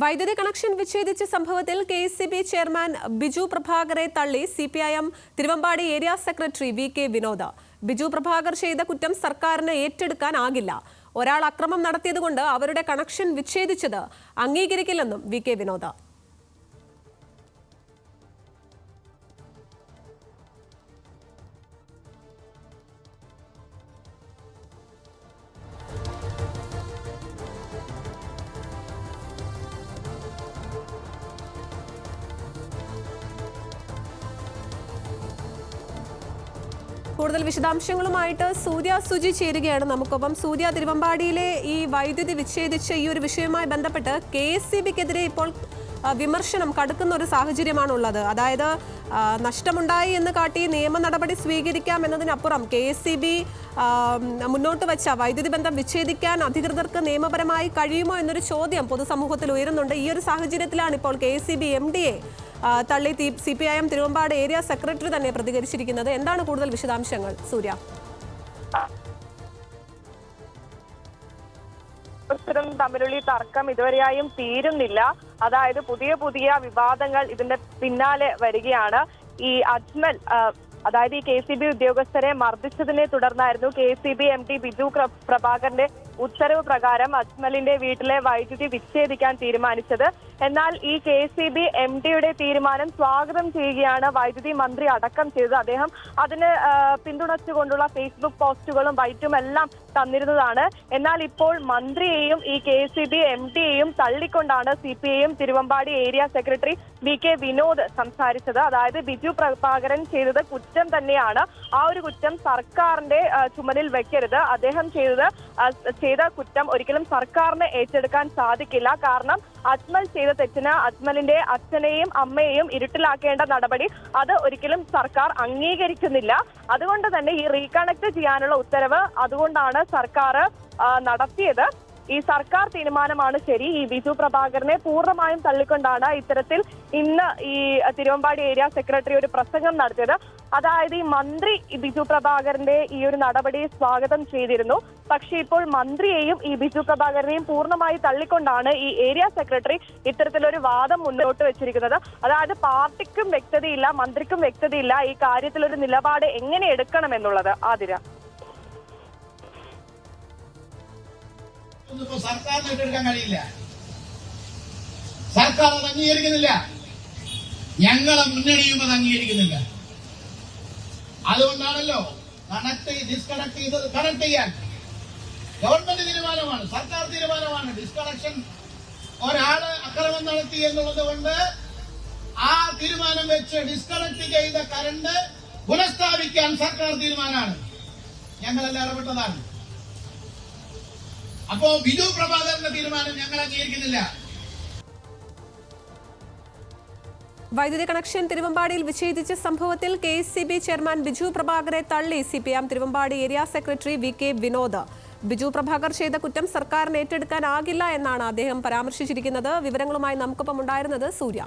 വൈദ്യുതി കണക്ഷൻ വിച്ഛേദിച്ച സംഭവത്തിൽ K S C B chairman Biju പ്രഭാകറെ തള്ളി C P I M Thiruvambady area secretary V K Vinod. Biju Prabhakar ചെയ്ത കുറ്റം സർക്കാരിന് ഏറ്റെടുക്കാനാകില്ല ഒരാൾ അക്രമം നടത്തിയതുകൊണ്ട് അവരുടെ കണക്ഷൻ വിച്ഛേദിച്ചത് അംഗീകരിക്കില്ലെന്നും വി കെ വിനോദ്. കൂടുതൽ വിശദാംശങ്ങളുമായിട്ട് സൂര്യ സുജി ചേരുകയാണ് നമുക്കൊപ്പം. സൂര്യ തിരുവമ്പാടിയിലെ ഈ വൈദ്യുതി വിച്ഛേദിച്ച ഈ ഒരു വിഷയവുമായി ബന്ധപ്പെട്ട് കെ എസ് സി ബിക്കെതിരെ ഇപ്പോൾ വിമർശനം കടുക്കുന്ന ഒരു സാഹചര്യമാണുള്ളത്. അതായത് നഷ്ടമുണ്ടായി എന്ന് കാട്ടി നിയമ നടപടി സ്വീകരിക്കാം എന്നതിനപ്പുറം കെ എസ് സി ബി മുന്നോട്ട് വെച്ച വൈദ്യുതി ബന്ധം വിച്ഛേദിക്കാൻ അധികൃതർക്ക് നിയമപരമായി കഴിയുമോ എന്നൊരു ചോദ്യം പൊതുസമൂഹത്തിൽ ഉയരുന്നുണ്ട്. ഈ ഒരു സാഹചര്യത്തിലാണ് ഇപ്പോൾ K S C B M D A തള്ളി C P I M Thiruvambady area secretary തന്നെ പ്രതികരിച്ചിരിക്കുന്നത്. എന്താണ് കൂടുതൽ വിശദാംശങ്ങൾ? സൂര്യ ും. തമ്മിലുള്ള തർക്കം ഇതുവരെയായും തീരുന്നില്ല. അതായത് പുതിയ പുതിയ വിവാദങ്ങൾ ഇതിന്റെ പിന്നാലെ വരികയാണ്. ഈ അജ്മൽ അതായത് ഈ കെ സി ബി ഉദ്യോഗസ്ഥരെ മർദ്ദിച്ചതിനെ തുടർന്നായിരുന്നു K C B M D Biju പ്ര- പ്രഭാകറിന്റെ ഉത്തരവ് പ്രകാരം അജ്മലിന്റെ വീട്ടിലെ വൈദ്യുതി വിച്ഛേദിക്കാൻ തീരുമാനിച്ചത്. എന്നാൽ ഈ കെ സി ബി എം ഡിയുടെ തീരുമാനം സ്വാഗതം ചെയ്യുകയാണ് വൈദ്യുതി മന്ത്രി അടക്കം ചെയ്തത്. അദ്ദേഹം അതിന് പിന്തുണച്ചുകൊണ്ടുള്ള ഫേസ്ബുക്ക് പോസ്റ്റുകളും വൈറ്റും എല്ലാം തന്നിരുന്നതാണ്. എന്നാൽ ഇപ്പോൾ മന്ത്രിയെയും ഈ കെ സി ബി എം ഡിയെയും തള്ളിക്കൊണ്ടാണ് C P I M Thiruvambady area secretary V K Vinod സംസാരിച്ചത്. അതായത് ബിജു പ്രഭാകരൻ ചെയ്തത് കുറ്റം തന്നെയാണ്. ആ ഒരു കുറ്റം സർക്കാരിന്റെ ചുമലിൽ വെക്കരുത്. അദ്ദേഹം ചെയ്തത് ചെയ്ത കുറ്റം ഒരിക്കലും സർക്കാരിന് ഏറ്റെടുക്കാൻ സാധിക്കില്ല. കാരണം അജ്മൽ ചെയ്ത തെറ്റിന് അജ്മലിന്റെ അച്ഛനെയും അമ്മയെയും ഇരുട്ടിലാക്കേണ്ട നടപടി അത് ഒരിക്കലും സർക്കാർ അംഗീകരിക്കുന്നില്ല. അതുകൊണ്ട് തന്നെ ഈ റീകണക്ട് ചെയ്യാനുള്ള ഉത്തരവ് അതുകൊണ്ടാണ് സർക്കാർ നടത്തിയത്. ഈ സർക്കാർ തീരുമാനമാണ് ശരി. ഈ ബിജു പ്രഭാകരനെ പൂർണമായും തള്ളിക്കൊണ്ടാണ് ഇത്തരത്തിൽ ഇന്ന് ഈ തിരുവമ്പാടി ഏരിയ സെക്രട്ടറി ഒരു പ്രസംഗം നടത്തിയത്. അതായത് ഈ മന്ത്രി ബിജു പ്രഭാകരന്റെ ഈ ഒരു നടപടി സ്വാഗതം ചെയ്തിരുന്നു. പക്ഷേ ഇപ്പോൾ മന്ത്രിയെയും ഈ ബിജു പ്രഭാകരനെയും പൂർണമായി തള്ളിക്കൊണ്ടാണ് ഈ ഏരിയ സെക്രട്ടറി ഇത്തരത്തിലൊരു വാദം മുന്നോട്ട് വെച്ചിരിക്കുന്നത്. അതായത് പാർട്ടിക്കും വ്യക്തതയില്ല മന്ത്രിക്കും വ്യക്തതയില്ല ഈ കാര്യത്തിൽ ഒരു നിലപാട് എങ്ങനെ എടുക്കണം എന്നുള്ളത് ആതിര. ഒന്നും സർക്കാർ ഏറ്റെടുക്കാൻ കഴിയില്ല. സർക്കാർ അത് അംഗീകരിക്കുന്നില്ല. ഞങ്ങളെ മുന്നണിയും അത് അംഗീകരിക്കുന്നില്ല. അതുകൊണ്ടാണല്ലോ കണക്ട് ഡിസ്കണക്ട് ചെയ്തത് കണക്ട് ചെയ്യാൻ. ഗവൺമെന്റ് തീരുമാനമാണ് സർക്കാർ തീരുമാനമാണ്. ഡിസ്കണക്ഷൻ ഒരാൾ അക്രമം നടത്തി എന്നുള്ളത് കൊണ്ട് ആ തീരുമാനം വെച്ച് ഡിസ്കണക്ട് ചെയ്ത കറണ്ട് പുനഃസ്ഥാപിക്കാൻ സർക്കാർ തീരുമാനമാണ്. ഞങ്ങളെല്ലാം ഇടപെട്ടതാണ്. അപ്പോ ബിജു പ്രഭാകരന്റെ തീരുമാനം ഞങ്ങൾ അംഗീകരിക്കുന്നില്ല. വൈദ്യുതി കണക്ഷൻ തിരുവമ്പാടിയിൽ വിച്ഛേദിച്ച സംഭവത്തിൽ K S C B chairman Biju പ്രഭാകറെ തള്ളി C P M Thiruvambady area secretary V K Vinod. Biju Prabhakar ചെയ്ത കുറ്റം സർക്കാരിന് ഏറ്റെടുക്കാനാകില്ല എന്നാണ് അദ്ദേഹം പരാമർശിച്ചിരിക്കുന്നത്. വിവരങ്ങളുമായി നമുക്കൊപ്പം ഉണ്ടായിരുന്നത് സൂര്യ.